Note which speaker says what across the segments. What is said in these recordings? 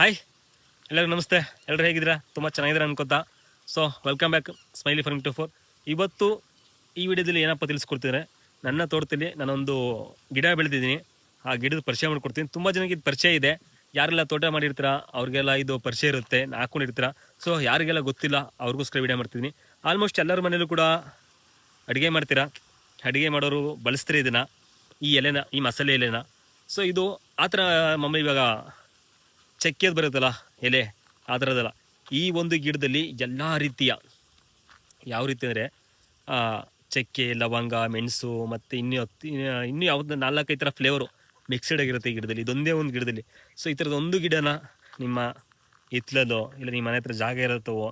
Speaker 1: Hi ಎಲ್ಲರಿಗೂ ನಮಸ್ತೆ. ಎಲ್ಲರೂ ಹೇಗಿದ್ದೀರಾ? ತುಂಬ ಚೆನ್ನಾಗಿದ್ದೀರಾ ಅನ್ಕೋತಾ. So welcome back smiley firm to four ಇವತ್ತು ಈ ವಿಡಿಯೋದಲ್ಲಿ ಏನಪ್ಪ ತಿಳಿಸ್ಕೊಡ್ತಿದ್ರೆ, ನನ್ನ ತೋಟದಲ್ಲಿ ನಾನೊಂದು ಗಿಡ ಬೆಳೆದಿದ್ದೀನಿ. ಆ ಗಿಡದ ಪರಿಚಯ ಮಾಡಿಕೊಡ್ತೀನಿ. ತುಂಬ ಜನಕ್ಕೆ ಇದು ಪರಿಚಯ ಇದೆ. ಯಾರೆಲ್ಲ ತೋಟ ಮಾಡಿರ್ತೀರಾ, ಅವ್ರಿಗೆಲ್ಲ ಇದು ಪರಿಚಯ ಇರುತ್ತೆ. ಹಾಕೊಂಡಿರ್ತೀರಾ ಸೊ ಯಾರಿಗೆಲ್ಲ ಗೊತ್ತಿಲ್ಲ, ಅವ್ರಿಗೋಸ್ಕರ ವಿಡಿಯೋ ಮಾಡ್ತಿದ್ದೀನಿ. ಆಲ್ಮೋಸ್ಟ್ ಎಲ್ಲರ ಮನೇಲೂ ಕೂಡ ಅಡುಗೆ ಮಾಡ್ತೀರಾ? ಅಡುಗೆ ಮಾಡೋರು ಬಳಸ್ತೀರಿ ಇದನ್ನು. ಈ ಎಲೆನ, ಈ ಮಸಾಲೆ ಎಲೆನ. ಸೊ ಇದು ಆ ಥರ ಮಮ್ಮ ಇವಾಗ ಚಕ್ಕೆದು ಬರುತ್ತಲ್ಲ ಎಲೆ, ಆ ಥರದಲ್ಲ ಈ ಒಂದು ಗಿಡದಲ್ಲಿ ಎಲ್ಲ ರೀತಿಯ, ಯಾವ ರೀತಿ ಅಂದರೆ ಚಕ್ಕೆ, ಲವಂಗ, ಮೆಣಸು ಮತ್ತು ಇನ್ನೂ ಹತ್ತು, ಇನ್ನೂ ಯಾವ್ದು ನಾಲ್ಕೈದು ಥರ ಫ್ಲೇವರು ಮಿಕ್ಸ್ಡ್ ಆಗಿರುತ್ತೆ ಈ ಗಿಡದಲ್ಲಿ, ಇದೊಂದೇ ಒಂದು ಗಿಡದಲ್ಲಿ. ಸೊ ಈ ಥರದ ಒಂದು ಗಿಡನ ನಿಮ್ಮ ಹಿತ್ಲದೋ ಇಲ್ಲ ನಿಮ್ಮ ಮನೆ ಹತ್ರ ಜಾಗ ಇರುತ್ತವೋ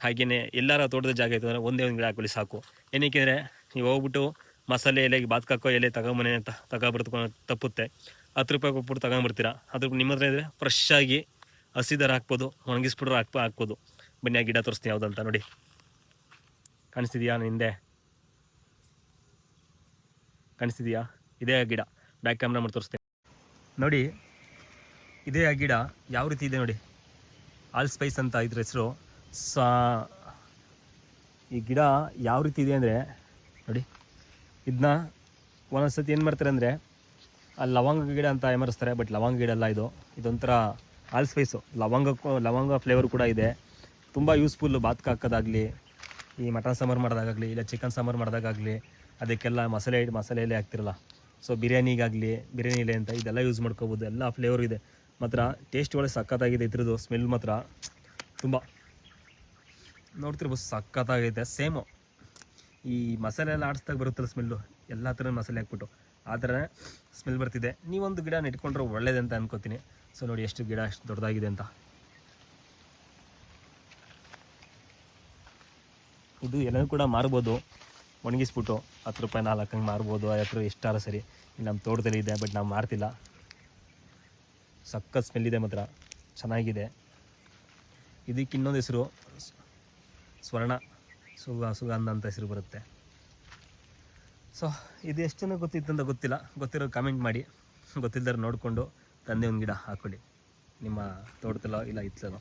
Speaker 1: ಹಾಗೆಯೇ ಎಲ್ಲರ ತೋಟದ ಜಾಗ ಇತ್ತು ಅಂದರೆ ಒಂದೇ ಒಂದು ಗಿಡ ಹಾಕೊಳ್ಳಿ ಸಾಕು. ಏನಕ್ಕೆ ಅಂದರೆ, ನೀವು ಹೋಗ್ಬಿಟ್ಟು ಮಸಾಲೆ ಎಲೆಗೆ ಬಾತ್ಕಾಕೋ ಎಲೆ ತಗೊಂಬನೆ ಅಂತ ತಗೊಬರ್ತ್ಕೊಂಡು ತಪ್ಪುತ್ತೆ. ಹತ್ತು ರೂಪಾಯಿ ಕೊಟ್ಬಿಟ್ಟು ತಗೊಂಡ್ಬಿಡ್ತೀರಾ ಅದ್ರ ನಿಮ್ಮ ಹತ್ರ ಇದ್ರೆ ಫ್ರೆಶ್ ಆಗಿ ಹಸಿದಾರ ಹಾಕ್ಬೋದು, ಒಣಗಿಸ್ಬಿಟ್ರೆ ಹಾಕ್ ಹಾಕ್ಬೋದು. ಬನ್ನಿ, ಆ ಗಿಡ ತೋರಿಸ್ತೀನಿ ಯಾವುದಂತ ನೋಡಿ. ಕಾಣಿಸ್ತಿದ್ಯಾ ಹಿಂದೆ? ಕಾಣಿಸ್ತಿದ್ಯಾ? ಇದೇ ಆ ಗಿಡ. ಬ್ಯಾಕ್ ಕ್ಯಾಮ್ರಾ ಮಾಡಿ ತೋರಿಸ್ತೀನಿ. ನೋಡಿ, ಇದೇ ಆ ಗಿಡ ಯಾವ ರೀತಿ ಇದೆ ನೋಡಿ. ಆಲ್ ಸ್ಪೈಸ್ ಅಂತ ಇದ್ರ ಹೆಸರು. ಸಾ, ಈ ಗಿಡ ಯಾವ ರೀತಿ ಇದೆ ಅಂದರೆ ನೋಡಿ ಇದನ್ನ ಒಂದೊಂದ್ಸತಿ ಏನು ಮಾಡ್ತಾರೆ ಅಂದರೆ ಆ ಲವಂಗ ಗಿಡ ಅಂತ ಎಮರಿಸ್ತಾರೆ ಬಟ್ ಲವಂಗ ಗಿಡ ಅಲ್ಲ ಇದು. ಇದೊಂಥರ ಆಲ್ ಸ್ಪೈಸು ಲವಂಗಕ್ಕೂ ಲವಂಗ ಫ್ಲೇವರ್ ಕೂಡ ಇದೆ. ತುಂಬ ಯೂಸ್ಫುಲ್ಲು ಬಾತ್ಕ ಹಾಕೋದಾಗಲಿ, ಈ ಮಟನ್ ಸಾಂಬಾರು ಮಾಡೋದಾಗಲಿ ಇಲ್ಲ ಚಿಕನ್ ಸಾಂಬಾರು ಮಾಡೋದಾಗಲಿ ಅದಕ್ಕೆಲ್ಲ ಮಸಾಲೆ ಮಸಾಲೆ ಎಲೆ ಹಾಕ್ತಿರಲ್ಲ. ಸೊ ಬಿರಿಯಾನಿಗಾಗಲಿ, ಬಿರಿಯಾನಿ ಎಲೆ ಅಂತ ಇದೆಲ್ಲ ಯೂಸ್ ಮಾಡ್ಕೋಬೋದು. ಎಲ್ಲ ಫ್ಲೇವರ್ ಇದೆ. ಮಾತ್ರ ಟೇಸ್ಟ್ ಒಳ್ಳೆ ಸಖತ್ತಾಗಿದೆ ಇದ್ರದ್ದು ಸ್ಮೆಲ್ ಮಾತ್ರ ತುಂಬ. ನೋಡ್ತಿರ್ಬೋದು ಸಖತ್ತಾಗೈತೆ ಸೇಮು ಈ ಮಸಾಲೆ ಎಲ್ಲ ಆಡಿಸ್ದಾಗ ಬರುತ್ತಲ್ಲ ಸ್ಮೆಲ್ಲು ಎಲ್ಲ ಥರ ಮಸಾಲೆ ಹಾಕ್ಬಿಟ್ಟು. ಆ ಥರ ಸ್ಮೆಲ್ ಬರ್ತಿದೆ. ನೀವೊಂದು ಗಿಡ ನೆಟ್ಕೊಂಡ್ರೆ ಒಳ್ಳೇದಂತ ಅನ್ಕೋತೀನಿ. ಸೊ ನೋಡಿ ಎಷ್ಟು ಗಿಡ ಅಷ್ಟು ದೊಡ್ಡದಾಗಿದೆ ಅಂತ. ಇದು ಎಲ್ಲನೂ ಕೂಡ ಮಾರ್ಬೋದು. ಒಣಗಿಸ್ಬಿಟ್ಟು ಹತ್ತು ರೂಪಾಯಿ ನಾಲ್ಕು ಹಂಗೆ ಮಾರ್ಬೋದು ರೂಪಾಯಿ ಎಷ್ಟಾರ ಸರಿ. ನಮ್ಮ ತೋಟದಲ್ಲಿ ಇದೆ, ಬಟ್ ನಾವು ಮಾರ್ತಿಲ್ಲ. ಸಖತ್ ಸ್ಮೆಲ್ ಇದೆ ಮಾತ್ರ. ಚೆನ್ನಾಗಿದೆ. ಇದಕ್ಕೆ ಇನ್ನೊಂದು ಹೆಸರು ಸ್ವರ್ಣ. ಸುಗ, ಸುಗಂಧ ಅಂತ ಹೆಸರು ಬರುತ್ತೆ. ಸೊ ಇದು ಎಷ್ಟು ಜನ ಗೊತ್ತಿತ್ತು ಅಂತ ಗೊತ್ತಿಲ್ಲ. ಗೊತ್ತಿರೋ ಕಾಮೆಂಟ್ ಮಾಡಿ. ಗೊತ್ತಿಲ್ಲದ್ರೆ ನೋಡಿಕೊಂಡು ತಂದೆ ಒಂದು ಗಿಡ ಹಾಕ್ಕೊಳ್ಳಿ ನಿಮ್ಮ ತೋಟದಲ್ಲೋ ಇಲ್ಲ ಇತ್ತಲೋ